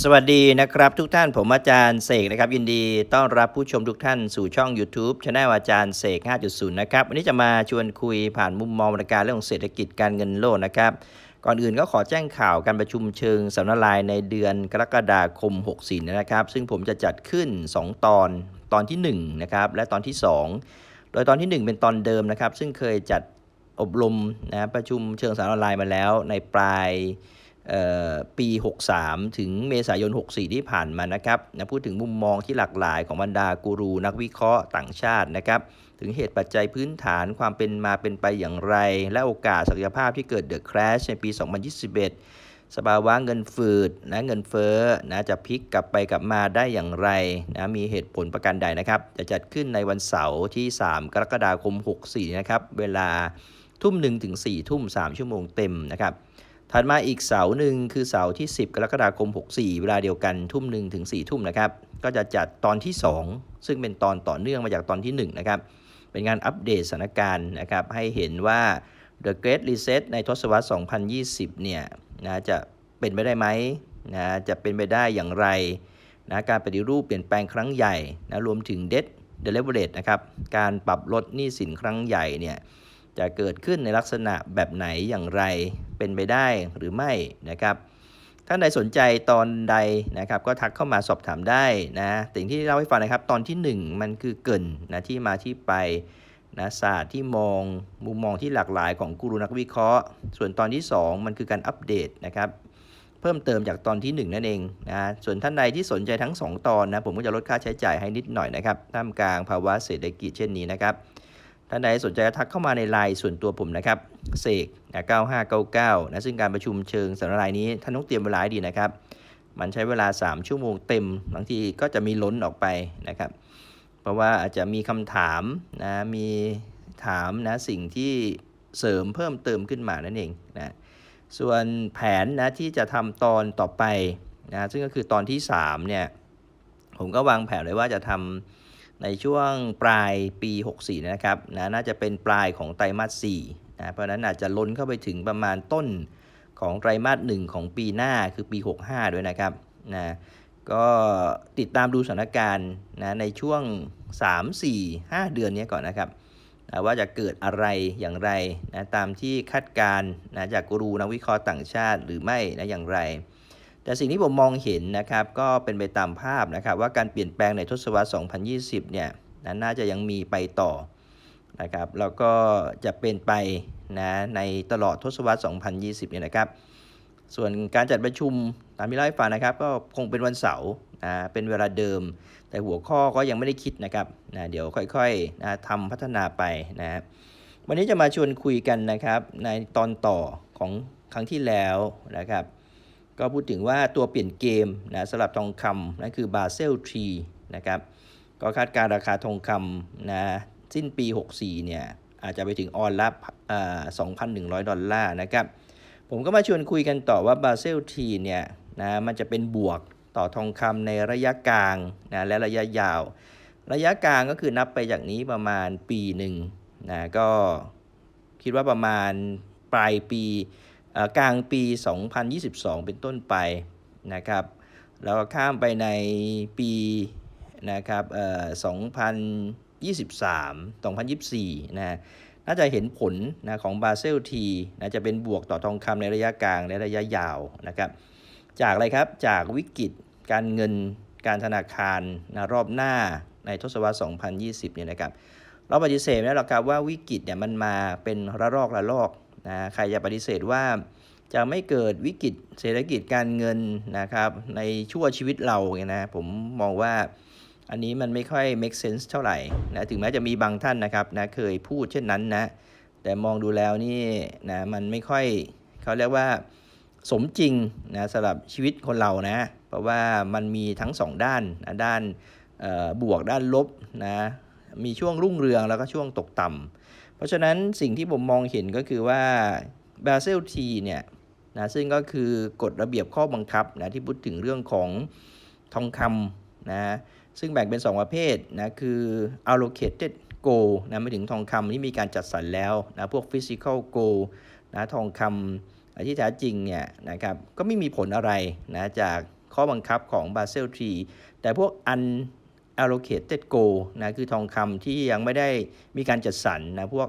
สวัสดีนะครับทุกท่านผมอาจารย์เสกนะครับ ยินดีต้อนรับผู้ชมทุกท่านสู่ช่อง YouTube ช anel อาจารย์เสก 5.0 นะครับ วันนี้จะมาชวนคุยผ่านมุมมองบรรยากาศเรื่องของเศรษฐกิจการเงินโลกนะครับ ก่อนอื่นก็ขอแจ้งข่าวการประชุมเชิงสัมมนาลายในเดือนกรกฎาคม 64 นะครับ ซึ่งผมจะจัดขึ้น 2 ตอนตอนที่ 1 นะครับ และตอนที่ 2 โดยตอนที่ 1 เป็นตอนเดิมนะครับ ซึ่งเคยจัดอบรมนะประชุมเชิงสัมมนาลายมาแล้วในปลาย ปี 63 ถึงเมษายน 64 ที่ผ่านมานะครับนะพูดถึงมุมมองที่หลากหลายของบรรดากูรูนักวิเคราะห์ต่างชาตินะครับ ถึงเหตุปัจจัยพื้นฐานความเป็นมาเป็นไปอย่างไร และโอกาสศักยภาพที่เกิดเดอะคราชในปี 2021 สภาวะเงินฝืดนะเงินเฟ้อนะจะพลิกกลับไปกลับมาได้อย่างไรนะมีเหตุผลประการใดนะครับ จะจัดขึ้นในวันเสาร์ที่ 3 กรกฎาคม 64 นะครับ เวลาทุ่มหนึ่งถึง4ทุ่ม 3 ชั่วโมงเต็มนะครับ ถัดมาอีกเสาหนึ่งคือเสาที่ 10 กรกฎาคม 64 เวลาเดียวกันทุ่มหนึ่งถึง4ทุ่มนะครับ ก็จะจัดตอนที่ 2 ซึ่งเป็นตอนต่อเนื่องมาจากตอนที่ 1 นะครับ เป็นงานอัปเดตสถานการณ์นะครับ ให้เห็นว่า The Great Reset ในทศวรรษ 2020 เนี่ยนะจะเป็นไปได้ไหมนะจะเป็นไปได้อย่างไรนะการปฏิรูปเปลี่ยนแปลงครั้งใหญ่นะรวมถึง Debt d e l e v e r a g e นะครับ การปรับลดหนี้สินครั้งใหญ่เนี่ย จะเกิดขึ้นในลักษณะแบบไหนอย่างไรเป็นไปได้หรือไม่นะครับท่านใดสนใจตอนใดนะครับ ก็ทักเข้ามาสอบถามได้นะสิ่งที่เล่าให้ฟังนะครับ ตอนที่ 1 มันคือเกินนะที่มาที่ไปนะศาสตร์ที่มองมุมมองที่หลากหลายของกูรูนักวิเคราะห์ ส่วนตอนที่ 2 มันคือการอัปเดตนะครับ เพิ่มเติมจากตอนที่ 1 นั่นเองนะส่วนท่านใดที่สนใจทั้ง 2 ตอนนะผมก็จะลดค่าใช้จ่ายให้นิดหน่อยนะครับท่ามกลางภาวะเศรษฐกิจเช่นนี้นะครับ ท่านใดสนใจทักเข้ามาในไลน์ส่วนตัวผมนะครับเสกนะ9599นะซึ่งการประชุมเชิงสัมมนาลายนี้ท่านต้องเตรียมเวลาดีนะครับ มันใช้เวลา 3 ชั่วโมงเต็มบางทีก็จะมีล้นออกไปนะครับ เพราะว่าอาจจะมีคำถามนะมีถามนะสิ่งที่เสริมเพิ่มเติมขึ้นมานั่นเองนะส่วนแผนนะที่จะทำตอนต่อไปนะซึ่งก็คือตอนที่3เนี่ยผมก็วางแผนไว้ว่าจะทำ ในช่วงปลายปี 64 นะครับนะน่าจะเป็นปลายของไตรมาส4นะเพราะนั้นอาจจะล้นเข้าไปถึงประมาณต้นของไตรมาส 1 ของปีหน้าคือปี 65 ด้วยนะครับนะก็ติดตามดูสถานการณ์นะในช่วง 3 4 5 เดือนนี้ก่อนนะครับนะว่าจะเกิดอะไรอย่างไรนะตามที่คาดการณ์นะจากกูรูนักวิเคราะห์ต่างชาติหรือไม่นะอย่างไร แต่สิ่งที่ผมมองเห็นนะครับก็เป็นไปตามภาพนะครับว่าการเปลี่ยนแปลงในทศวรรษ 2020 เนี่ยนะน่าจะยังมีไปต่อนะครับแล้วก็จะเป็นไปนะในตลอดทศวรรษ 2020 เนี่ยนะครับ ส่วนการจัดประชุมตามที่เล่าให้ฟังนะครับ ก็คงเป็นวันเสาร์นะเป็นเวลาเดิม แต่หัวข้อก็ยังไม่ได้คิดนะครับนะเดี๋ยวค่อยๆนะทำพัฒนาไปนะวันนี้จะมาชวนคุยกันนะครับในตอนต่อของครั้งที่แล้วนะครับ ก็พูดถึงว่าตัวเปลี่ยนเกมนะสำหรับทองคำนั่นคือบาเซลทรีนะครับก็คาดการราคาทองคำนะสิ้นปี 64 เนี่ยอาจจะไปถึงออนละอ่า2,100 ดอลลาร์นะครับ ผมก็มาชวนคุยกันต่อว่าบาเซลทีเนี่ยนะมันจะเป็นบวกต่อทองคำในระยะกลางนะและระยะยาว ระยะกลางก็คือนับไปจากนี้ประมาณปีหนึ่งนะก็คิดว่าประมาณปลายปี กลางปี 2022 เป็นต้นไปนะครับแล้วก็ข้ามไปในปีนะครับเอ่อ2023 2024 นะน่าจะเห็นผลนะของบาเซลทีนะจะเป็นบวกต่อทองคำในระยะกลางและระยะยาวนะครับ จากอะไรครับ จากวิกฤตการเงินการธนาคารนะรอบหน้าในทศวรรษ 2020 เนี่ยนะครับ เราปฏิเสธไม่ได้หรอครับว่าวิกฤตเนี่ยมันมาเป็นระลอกระลอก นะใครจะปฏิเสธว่าจะไม่เกิดวิกฤตเศรษฐกิจการเงินนะครับ ในชั่วชีวิตเราเนี่ยนะผมมองว่าอันนี้มันไม่ค่อย make sense เท่าไหร่นะถึงแม้จะมีบางท่านนะครับนะเคยพูดเช่นนั้นนะแต่มองดูแล้วนี่นะมันไม่ค่อยเขาเรียกว่าสมจริงนะสำหรับชีวิตคนเรานะเพราะว่ามันมีทั้งสองด้านนะด้านบวกด้านลบนะมีช่วงรุ่งเรืองแล้วก็ช่วงตกต่ำ ราะฉะนั้นสิ่งที่ผมมองเห็นก็คือว่าบาเซลทีเนี่ยนะซึ่งก็คือกฎระเบียบข้อบังคับนะที่พูดถึงเรื่องของทองคำนะซึ่งแบ่งเป็น 2 ประเภทนะคือ allocated gold นะไม่ถึงทองคำที่มีการจัดสรรแล้วนะพวก physical gold นะทองคำที่แท้จริงเนี่ยนะครับก็ไม่มีผลอะไรนะจากข้อบังคับของ Basel III แต่พวก allocated go นะคือทองคำที่ยังไม่ได้มีการจัดสรรนะพวก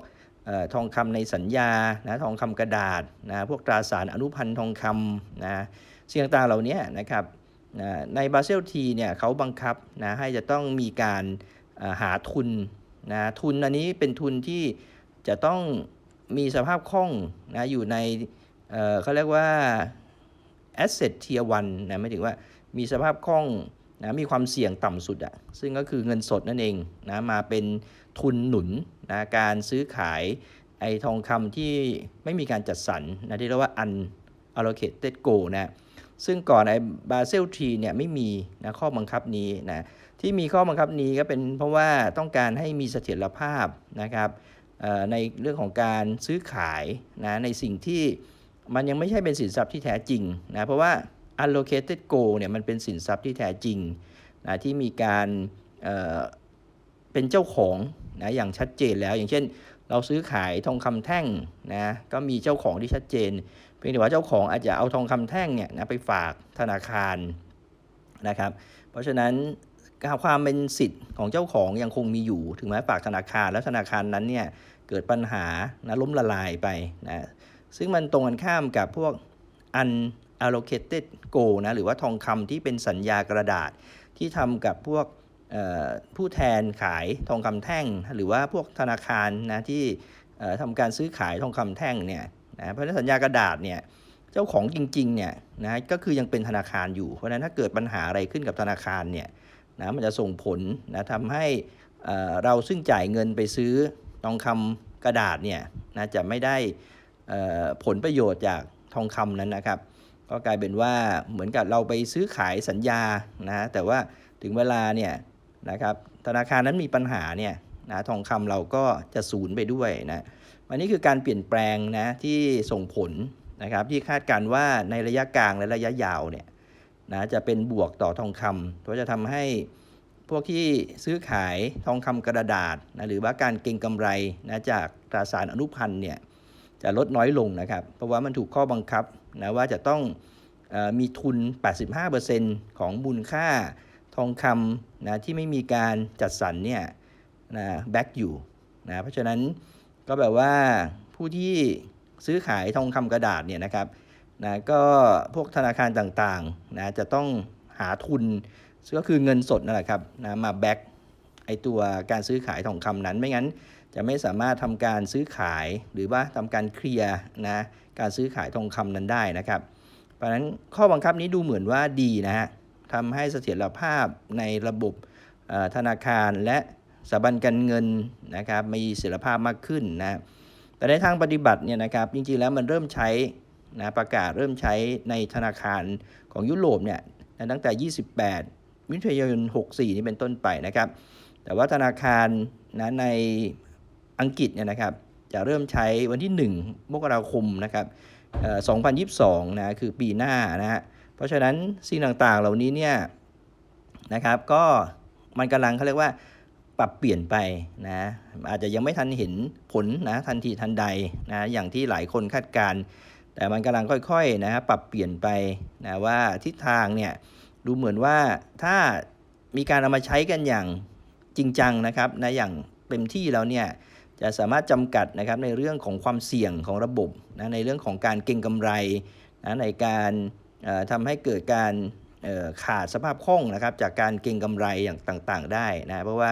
ออทองคำในสัญญานะทองคำกระดาษนะพวกตราสารอนุพันธ์ทองคำนะสิ่งต่างๆเหล่านี้นะครับนะใน Basel III เนี่ยเขาบังคับนะให้จะต้องมีการหาทุนนะทุนอันนี้เป็นทุนที่จะต้องมีสภาพคล่องนะอยู่ในเเขาเรียกว่า asset tier 1นะไม่ถึงว่ามีสภาพคล่อง นะมีความเสี่ยงต่ำสุดอะซึ่งก็คือเงินสดนั่นเองนะมาเป็นทุนหนุนนะการซื้อขายไอทองคำที่ไม่มีการจัดสรรนะที่เรียกว่า unallocated go นะซึ่งก่อนไอ้ Basel III เนี่ยไม่มีนะข้อบังคับนี้นะที่มีข้อบังคับนี้ก็เป็นเพราะว่าต้องการให้มีเสถียรภาพนะครับในเรื่องของการซื้อขายนะในสิ่งที่มันยังไม่ใช่เป็นสินทรัพย์ที่แท้จริงนะเพราะว่า allocated go เนี่ยมันเป็นสินทรัพย์ที่แท้จริงนะที่มีการเอ่อเป็นเจ้าของนะอย่างชัดเจนแล้ว อย่างเช่น เราซื้อขายทองคำแท่งนะก็มีเจ้าของที่ชัดเจน เพียงแต่ว่าเจ้าของอาจจะเอาทองคำแท่งเนี่ยนะไปฝากธนาคารนะครับ เพราะฉะนั้นความเป็นสิทธิ์ของเจ้าของยังคงมีอยู่ถึงแม้ฝากธนาคารแล้วธนาคารนั้นเนี่ยเกิดปัญหานะล้มละลายไปนะซึ่งมันตรงกันข้ามกับพวก allocated go นะหรือว่าทองคำที่เป็นสัญญากระดาษที่ทำกับพวกผู้แทนขายทองคำแท่ง หรือว่าพวกธนาคารนะที่ทำการซื้อขายทองคำแท่งเนี่ยนะเพราะฉะนั้นสัญญากระดาษเนี่ยเจ้าของจริงๆเนี่ยนะก็คือยังเป็นธนาคารอยู่ เพราะฉะนั้นถ้าเกิดปัญหาอะไรขึ้นกับธนาคารเนี่ยนะมันจะส่งผลนะทำให้เราซึ่งจ่ายเงินไปซื้อทองคำกระดาษเนี่ยนะจะไม่ได้ผลประโยชน์จากทองคำนั้นนะครับ ก็กลายเป็นว่าเหมือนกับเราไปซื้อขายสัญญานะแต่ว่าถึงเวลาเนี่ยนะครับธนาคารนั้นมีปัญหาเนี่ยนะทองคำเราก็จะสูญไปด้วยนะอันนี้คือการเปลี่ยนแปลงนะที่ส่งผลนะครับที่คาดการณ์ว่าในระยะกลางและระยะยาวเนี่ยนะจะเป็นบวกต่อทองคำเพราะจะทำให้พวกที่ซื้อขายทองคำกระดาษนะหรือว่าการเก็งกำไรนะจากตราสารอนุพันธ์เนี่ย จะลดน้อยลงนะครับ เพราะว่ามันถูกข้อบังคับนะว่าจะต้องออมีทุน 85%ของมูลค่าทองคำนะที่ไม่มีการจัดสรรเนี่ยนะแบ็กอยู่นะเพราะฉะนั้นก็แบบว่าผู้ที่ซื้อขายทองคำกระดาษเนี่ยนะครับนะก็พวกธนาคารต่างๆนะจะต้องหาทุนก็คือเงินสดนั่นแหละครับนะมาแบ็กไอตัวการซื้อขายทองคำนั้นไม่งั้น จะไม่สามารถทำการซื้อขายหรือว่าทำการเคลียร์นะการซื้อขายทองคำนั้นได้นะครับ เพราะฉะนั้นข้อบังคับนี้ดูเหมือนว่าดีนะฮะทำให้เสถียรภาพในระบบธนาคารและสถาบันการเงินนะครับมีเสถียรภาพมากขึ้นนะแต่ในทางปฏิบัติเนี่ยนะครับจริงๆแล้วมันเริ่มใช้นะประกาศเริ่มใช้ในธนาคารของยุโรปเนี่ยตั้งแต่ 28มิถุนายน 64 นี้เป็นต้นไปนะครับ แต่ว่าธนาคารนะใน อังกฤษเนี่ยนะครับจะเริ่มใช้วันที่ 1 มกราคมนะครับเอ่อ2022 นะคือปีหน้านะฮะเพราะฉะนั้นสิ่งต่างๆเหล่านี้เนี่ยนะครับก็มันกำลังเขาเรียกว่าปรับเปลี่ยนไปนะอาจจะยังไม่ทันเห็นผลนะทันทีทันใดนะอย่างที่หลายคนคาดการณ์แต่มันกำลังค่อยๆนะฮะปรับเปลี่ยนไปนะว่าทิศทางเนี่ยดูเหมือนว่าถ้ามีการเอามาใช้กันอย่างจริงจังนะครับนะอย่างเต็มที่แล้วเนี่ย จะสามารถจำกัดนะครับในเรื่องของความเสี่ยงของระบบนะในเรื่องของการเก็งกำไรนะในการเอ่อทำให้เกิดการขาดสภาพคล่องนะครับจากการเก็งกำไรอย่างต่างๆ ได้นะเพราะว่า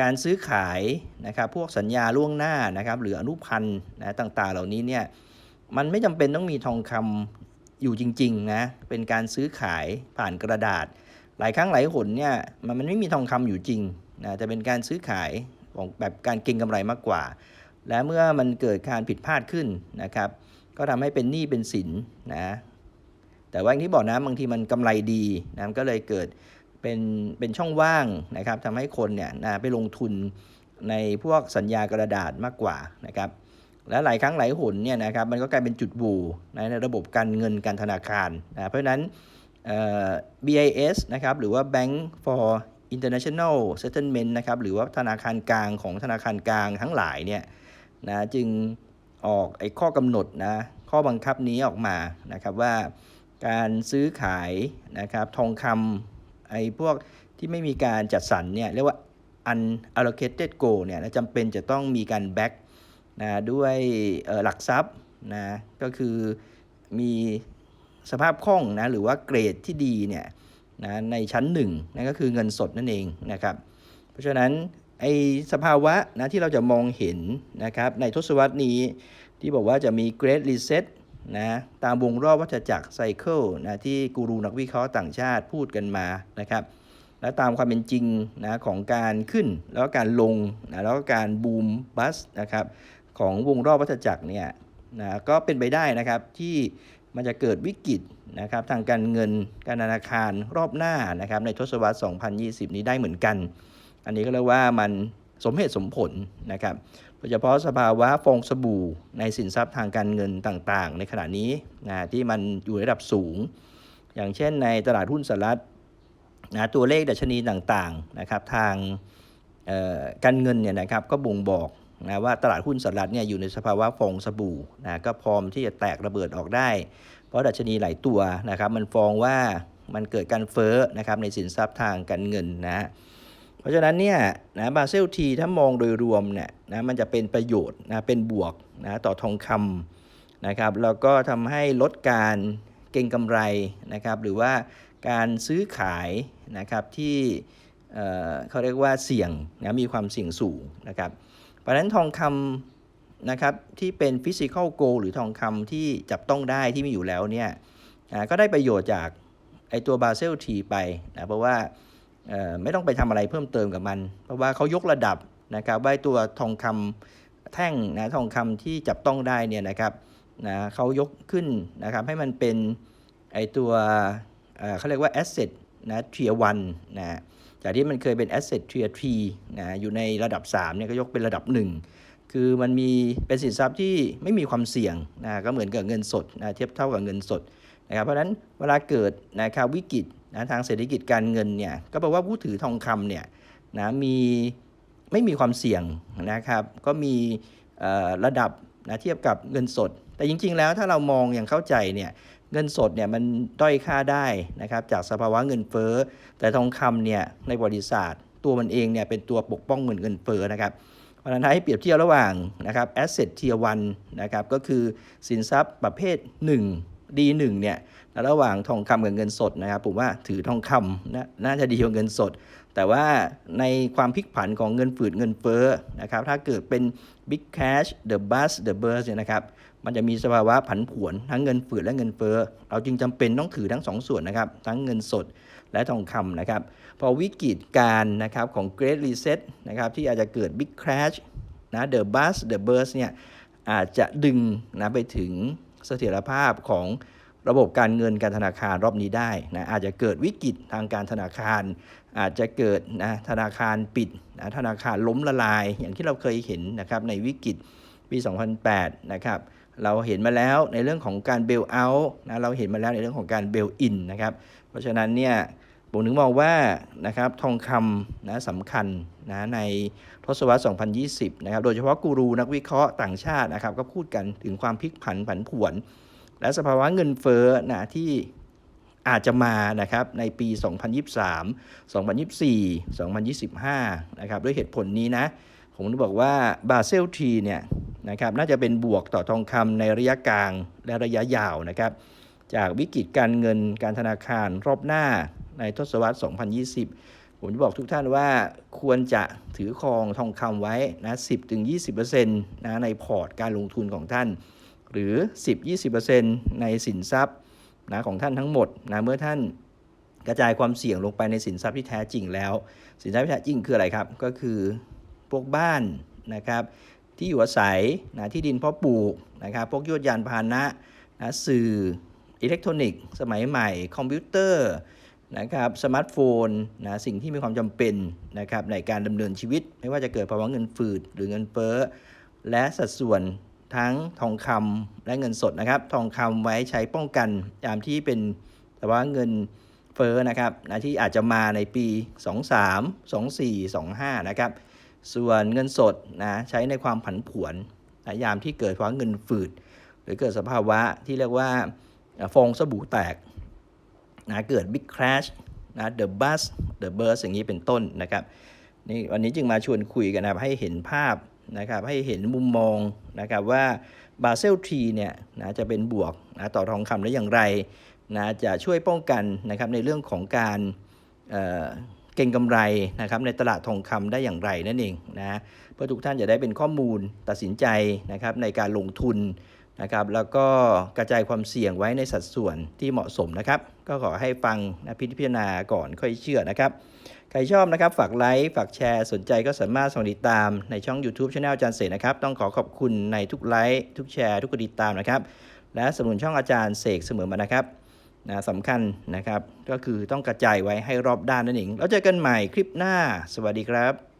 การซื้อขายนะครับพวกสัญญาล่วงหน้านะครับหรืออนุพันธ์นะต่างๆ เหล่านี้เนี่ยมันไม่จำเป็นต้องมีทองคำอยู่จริงๆนะเป็นการซื้อขายผ่านกระดาษ หลายครั้งหลายหนเนี่ยมันมันไม่มีทองคำอยู่จริงนะแต่เป็นการซื้อขาย ของแบบการเก็งกำไรมากกว่า และเมื่อมันเกิดการผิดพลาดขึ้นนะครับ ก็ทำให้เป็นหนี้เป็นสินนะแต่ว่าอย่างที่บอกนะบางทีมันกำไรดีนะก็เลยเกิดเป็นเป็นช่องว่างนะครับทำให้คนเนี่ยนะไปลงทุนในพวกสัญญากระดาษมากกว่านะครับและหลายครั้งหลายหนเนี่ยนะครับมันก็กลายเป็นจุดบูในระบบการเงินการธนาคารนะเพราะฉะนั้น BIS นะครับหรือว่า Bank for International Settlement นะครับหรือว่าธนาคารกลางของธนาคารกลางทั้งหลายเนี่ยนะจึงออกไอ้ข้อกำหนดนะข้อบังคับนี้ออกมานะครับว่าการซื้อขายนะครับทองคำไอ้พวกที่ไม่มีการจัดสรรเนี่ยเรียกว่า unallocated gold เนี่ยจำเป็นจะต้องมีการแบ็กนะด้วยหลักทรัพย์นะก็คือมีสภาพคล่องนะหรือว่าเกรดที่ดีเนี่ย นะในชั้นหนึ่งนั่นก็คือเงินสดนั่นเองนะครับ เพราะฉะนั้นไอสภาวะนะที่เราจะมองเห็นนะครับในทศวรรษนี้ที่บอกว่าจะมี Great Reset นะตามวงรอบวัฏจักรไซเคิลนะที่กูรูนักวิเคราะห์ต่างชาติพูดกันมานะครับและตามความเป็นจริงนะของการขึ้นแล้วก็การลงนะแล้วก็การบูมบัสนะครับของวงรอบวัฏจักรเนี่ยนะก็เป็นไปได้นะครับที่ มันจะเกิดวิกฤตนะครับทางการเงินการธนาคารรอบหน้านะครับในทศวรรษ 2020 นี้ได้เหมือนกัน อันนี้ก็เรียกว่ามันสมเหตุสมผลนะครับโดยเฉพาะสภาวะฟองสบู่ในสินทรัพย์ทางการเงินต่างๆ ในขณะนี้นะที่มันอยู่ในระดับสูง อย่างเช่นในตลาดหุ้นสหรัฐนะตัวเลขดัชนีต่างๆนะครับทางการเงินเนี่ยนะครับก็บ่งบอก นะว่าตลาดหุ้นสหรัฐเนี่ยอยู่ในสภาวะฟองสบู่นะก็พร้อมที่จะแตกระเบิดออกได้ เพราะดัชนีหลายตัวนะครับมันฟองว่ามันเกิดการเฟ้อนะครับในสินทรัพย์ทางการเงินนะเพราะฉะนั้นเนี่ยนะบาเซลทีถ้ามองโดยรวมเนี่ยนะมันจะเป็นประโยชน์นะเป็นบวกนะต่อทองคำนะครับแล้วก็ทำให้ลดการเก็งกำไรนะครับหรือว่าการซื้อขายนะครับที่เเขาเรียกว่าเสี่ยงนะมีความเสี่ยงสูงนะครับ เพราะฉะนั้นทองคำนะครับที่เป็นฟิสิกอลโกหรือทองคำที่จับต้องได้ที่มีอยู่แล้วเนี่ยก็ได้ประโยชน์จากไอตัวบาเซลทีไปนะเพราะว่าเอ่อไม่ต้องไปทำอะไรเพิ่มเติมกับมัน เพราะว่าเขายกระดับนะครับว่าไอ้ตัวทองคำแท่งนะทองคำที่จับต้องได้เนี่ยนะครับนะเขายกขึ้นนะครับให้มันเป็นไอตัวเอ่อเขาเรียกว่า asset นะ tier 1นะ จากที่มันเคยเป็น asset tier 3นะอยู่ในระดับ3เนี่ยก็ยกเป็นระดับ 1 คือมันมีเป็นสินทรัพย์ที่ไม่มีความเสี่ยงนะก็เหมือนกับเงินสดนะเทียบเท่ากับเงินสดนะครับเพราะฉะนั้นเวลาเกิดนะครับวิกฤตนะทางเศรษฐกิจการเงินเนี่ยก็แปลว่าผู้ถือทองคำเนี่ยนะมีไม่มีความเสี่ยงนะครับ ก็มีระดับนะเทียบกับเงินสด แต่จริง ๆ แล้วถ้าเรามองอย่างเข้าใจเนี่ย เงินสดเนี่ยมันด้อยค่าได้นะครับจากสภาวะเงินเฟ้อ แต่ทองคำเนี่ยในประวัติศาสตร์ตัวมันเองเนี่ยเป็นตัวปกป้องเหมือนเงินเฟ้อนะครับเพราะฉะนั้นถ้ให้เปรียบเทียบระหว่างนะครับ asset tier 1นะครับก็คือสินทรัพย์ประเภท 1 D1 เนี่ยแล้วระหว่างทองคำกับเงินสดนะครับผมว่าถือทองคำนะน่าจะดีกว่าเงินสด แต่ว่าในความพลิกผันของเงินฝืดเงินเฟ้อนะครับถ้าเกิดเป็น big cash the Bus The burst เนี่ยนะครับมันจะมีสภาวะผันผวนทั้งเงินฝืดและเงินเฟ้อเราจึงจำเป็นต้องถือทั้งสองส่วนนะครับทั้งเงินสดและทองคำนะครับพอวิกฤตการณ์นะครับของ Great Reset นะครับที่อาจจะเกิด Big Crash นะ The Bust The Burst เนี่ยอาจจะดึงนะไปถึงเสถียรภาพของ ระบบการเงินการธนาคารรอบนี้ได้นะอาจจะเกิดวิกฤตทางการธนาคาร อาจจะเกิดนะธนาคารปิดนะธนาคารล้มละลาย อย่างที่เราเคยเห็นนะครับในวิกฤตปี 2008 นะครับเราเห็นมาแล้วในเรื่องของการเบลเอาท์นะเราเห็นมาแล้วในเรื่องของการเบลอินนะครับเพราะฉะนั้นเนี่ยผมถึงมองว่านะครับทองคำนะสำคัญนะในทศวรรษ 2020 นะครับโดยเฉพาะกูรูนักวิเคราะห์ต่างชาตินะครับก็พูดกันถึงความพลิกผันผันผวน และสภาวะเงินเฟ้อนะที่อาจจะมานะครับในปี 2023 2024 2025 นะครับด้วยเหตุผลนี้นะ ผมถึงบอกว่าบาเซลทีเนี่ยนะครับน่าจะเป็นบวกต่อทองคำในระยะกลางและระยะยาวนะครับจากวิกฤตการเงินการธนาคารรอบหน้าในทศวรรษ 2020 ผมจะบอกทุกท่านว่าควรจะถือครองทองคำไว้นะ 10-20%นะในพอร์ตการลงทุนของท่าน หรือ 10-20%ในสินทรัพย์นะของท่านทั้งหมดนะเมื่อท่านกระจายความเสี่ยงลงไปในสินทรัพย์ที่แท้จริงแล้ว สินทรัพย์ที่แท้จริงคืออะไรครับ ก็คือพวกบ้านนะครับที่อยู่อาศัยนะที่ดินเพาะปลูกนะครับพวกยวดยานพาหนะนะสื่ออิเล็กทรอนิกส์สมัยใหม่ คอมพิวเตอร์นะครับสมาร์ทโฟนนะสิ่งที่มีความจำเป็นนะครับในการดำเนินชีวิต ไม่ว่าจะเกิดภาวะเงินฝืดหรือเงินเฟ้อและสัดส่วน ทั้งทองคำและเงินสดนะครับ ทองคำไว้ใช้ป้องกันยามที่เป็นภาวะเงินเฟ้อนะครับนะที่อาจจะมาในปี 23 24 25 นะครับ ส่วนเงินสดนะใช้ในความผันผวนนะยามที่เกิดภาวะเงินฝืด หรือเกิดสภาวะที่เรียกว่าฟองสบู่แตกนะเกิด Big Crash นะ The Bus The Burst อย่างนี้เป็นต้นนะครับนี่วันนี้จึงมาชวนคุยกันนะครับให้เห็นภาพ นะครับให้เห็นมุมมองนะครับว่าบาเซลทีเนี่ยนะจะเป็นบวกนะต่อทองคำได้อย่างไรนะจะช่วยป้องกันนะครับในเรื่องของการเก่งกำไรนะครับในตลาดทองคำได้อย่างไรนั่นเองนะเพื่อทุกท่านจะได้เป็นข้อมูลตัดสินใจนะครับในการลงทุนนะครับแล้วก็กระจายความเสี่ยงไว้ในสัดส่วนที่เหมาะสมนะครับ ก็ขอให้ฟังนะพิจารณาก่อนค่อยเชื่อนะครับ ครชอบนะครับ ฝากไลค์ ฝากแชร์ สนใจก็สามารถส่งติดตามในช่อง YouTube Channel อาจารย์เสกนะครับ ต้องขอขอบคุณในทุกไลค์ ทุกแชร์ ทุกกดติดตามนะครับ และสนับสนุนช่องอาจารย์เสกเสมอมานะครับนะสำคัญนะครับ ก็คือต้องกระจายไว้ให้รอบด้านนั่นเอง แล้วเจอกันใหม่คลิปหน้า สวัสดีครับ